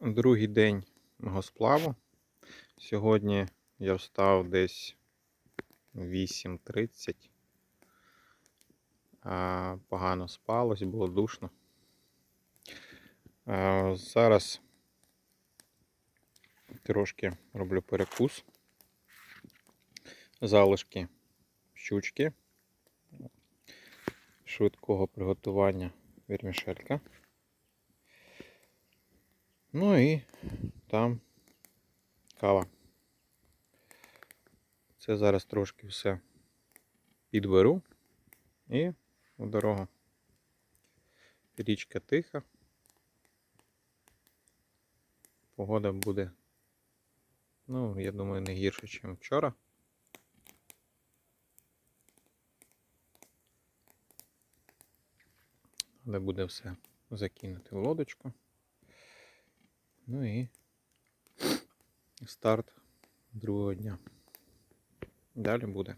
Другий день мого сплаву. Сьогодні я встав десь 8.30. Погано спалось, було душно. Зараз трошки роблю перекус. Залишки щучки швидкого приготування вірмішелька. Ну і там кава. Це зараз трошки все підберу і в дорогу. Річка тиха. Погода буде, ну, я думаю, не гірше, ніж вчора. Але буде все закинути в лодочку. Ну і старт другого дня. Далі буде.